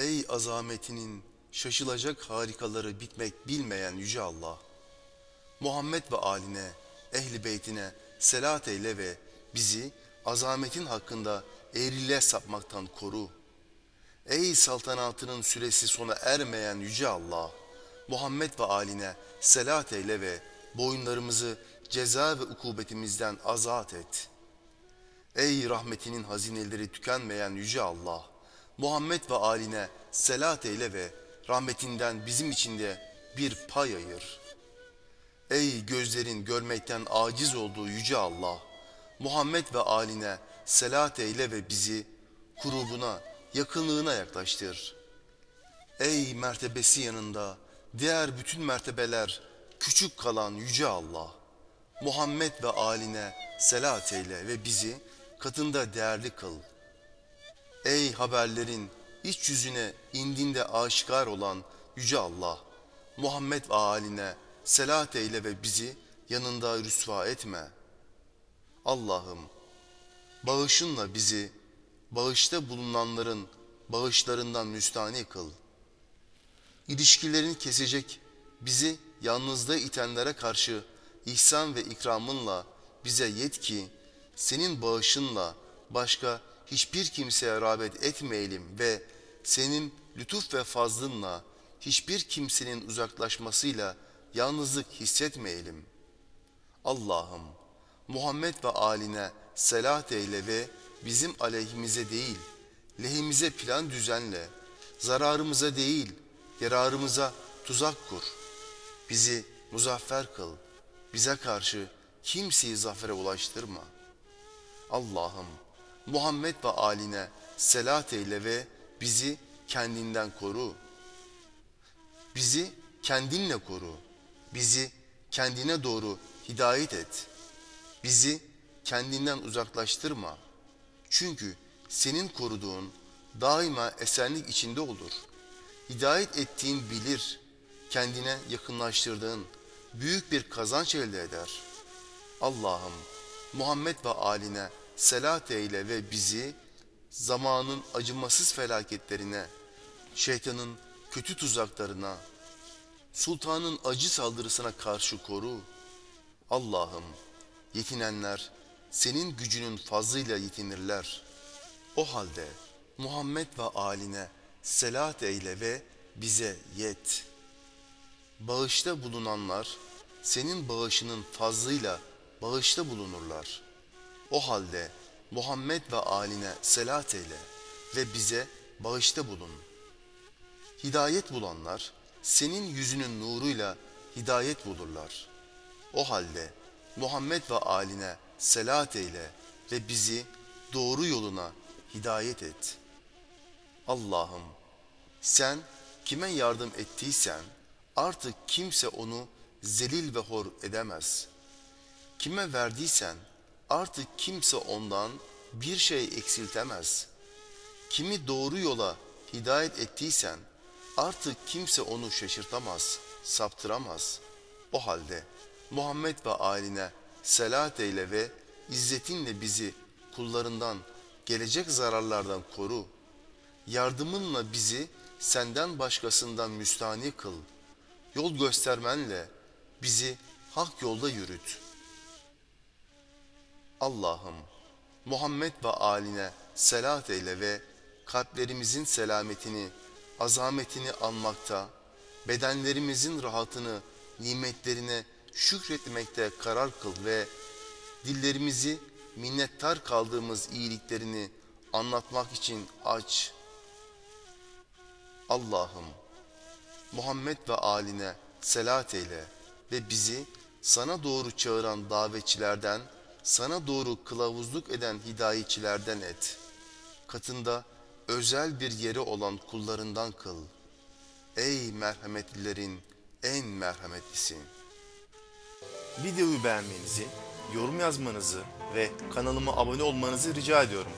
Ey azametinin şaşılacak harikaları bitmek bilmeyen Yüce Allah! Muhammed ve aline, ehli beytine selat eyle ve bizi azametin hakkında eğriliğe sapmaktan koru. Ey saltanatının süresi sona ermeyen Yüce Allah! Muhammed ve aline selat eyle ve boyunlarımızı ceza ve ukubetimizden azat et.'' Ey rahmetinin hazineleri tükenmeyen Yüce Allah! Muhammed ve aline selat eyle ve rahmetinden bizim için de bir pay ayır. Ey gözlerin görmekten aciz olduğu Yüce Allah! Muhammed ve aline selat eyle ve bizi kurubuna, yakınlığına yaklaştır. Ey mertebesi yanında diğer bütün mertebeler küçük kalan Yüce Allah! Muhammed ve aline selat eyle ve bizi katında değerli kıl. Ey haberlerin iç yüzüne indinde aşikar olan Yüce Allah! Muhammed ve aline selat eyle ve bizi yanında rüsva etme. Allah'ım bağışınla bizi bağışta bulunanların bağışlarından müstahni kıl. İlişkilerini kesecek, bizi yalnızlığa itenlere karşı ihsan ve ikramınla bize yet ki, senin bağışınla başka hiçbir kimseye rağbet etmeyelim ve senin lütuf ve fazlınla hiçbir kimsenin uzaklaşmasıyla yalnızlık hissetmeyelim. Allah'ım Muhammed ve aline selat eyle ve bizim aleyhimize değil, lehimize plan düzenle, zararımıza değil, yararımıza tuzak kur. Bizi muzaffer kıl, bize karşı kimseyi zafere ulaştırma. Allah'ım Muhammed ve aline selat eyle ve bizi kendinden koru. Bizi kendinle koru. Bizi kendine doğru hidayet et. Bizi kendinden uzaklaştırma. Çünkü senin koruduğun daima esenlik içinde olur. Hidayet ettiğin bilir, kendine yakınlaştırdığın büyük bir kazanç elde eder. Allah'ım Muhammed ve aline selat eyle ve bizi zamanın acımasız felaketlerine, şeytanın kötü tuzaklarına, sultanın acı saldırısına karşı koru. Allah'ım yetinenler senin gücünün fazlıyla yetinirler. O halde Muhammed ve aline selat eyle ve bize yet. Bağışta bulunanlar senin bağışının fazlıyla bağışta bulunurlar. O halde Muhammed ve aline selat eyle ve bize bağışta bulun. Hidayet bulanlar senin yüzünün nuruyla hidayet bulurlar. O halde Muhammed ve aline selat eyle ve bizi doğru yoluna hidayet et. Allah'ım sen kime yardım ettiysen artık kimse onu zelil ve hor edemez. Kime verdiysen artık kimse ondan bir şey eksiltemez. Kimi doğru yola hidayet ettiysen artık kimse onu şaşırtamaz, saptıramaz. O halde Muhammed ve aline selat eyle ve izzetinle bizi kullarından gelecek zararlardan koru. Yardımınla bizi senden başkasından müstani kıl. Yol göstermenle bizi hak yolda yürüt. Allah'ım Muhammed ve aline selat eyle ve kalplerimizin selametini, azametini anmakta, bedenlerimizin rahatını, nimetlerine şükretmekte karar kıl ve dillerimizi minnettar kaldığımız iyiliklerini anlatmak için aç. Allah'ım Muhammed ve aline selat eyle ve bizi sana doğru çağıran davetçilerden, sana doğru kılavuzluk eden hidayetçilerden et. Katında özel bir yeri olan kullarından kıl. Ey merhametlilerin en merhametlisi. Videoyu beğenmenizi, yorum yazmanızı ve kanalıma abone olmanızı rica ediyorum.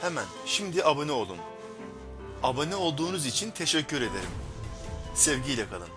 Hemen şimdi abone olun. Abone olduğunuz için teşekkür ederim. Sevgiyle kalın.